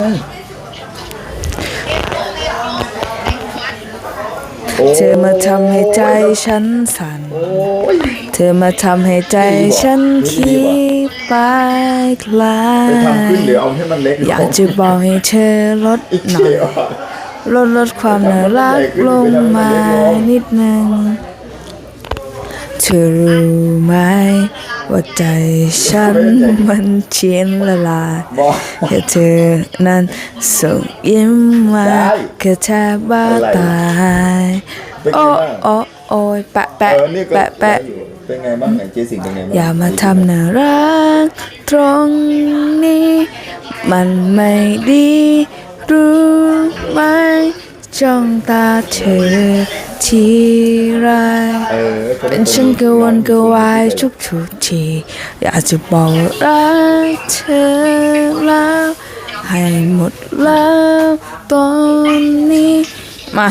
โอ้เธอมาทำให้ใจฉันสั่นโอ้ยเธอมาทำให้ใจฉันคิดไปไกลไปทำขึ้นหรือเอาให้มันเล็กอยากจะบอกให้เธอลดอีกหน่เขีอยยวอะลดลดความน่ารักลงมานิดนึง เธอรู้ไหม ว่าใจฉันมันเชียนละลายบอกแค่เธอนั้นส่งยิ้มมาได้แค่แทบบ้าอะไรตายเป็นไงโอ้บ้างโอ้โอ้ยแปะเอแปะอนี่ก็แปะแปะอยู่เป็นไงบ้างไหนเจสิงเป็นไงบ้างอย่ามาทำน่ารักตรงนี้ มันไม่ดีรู้ไหม จ้องตาเธอทีไรเป็นฉันกวนกวายทุกทุกทีอยากจะบอกรักเธอแล้วให้หมดแล้วตอนนี้มา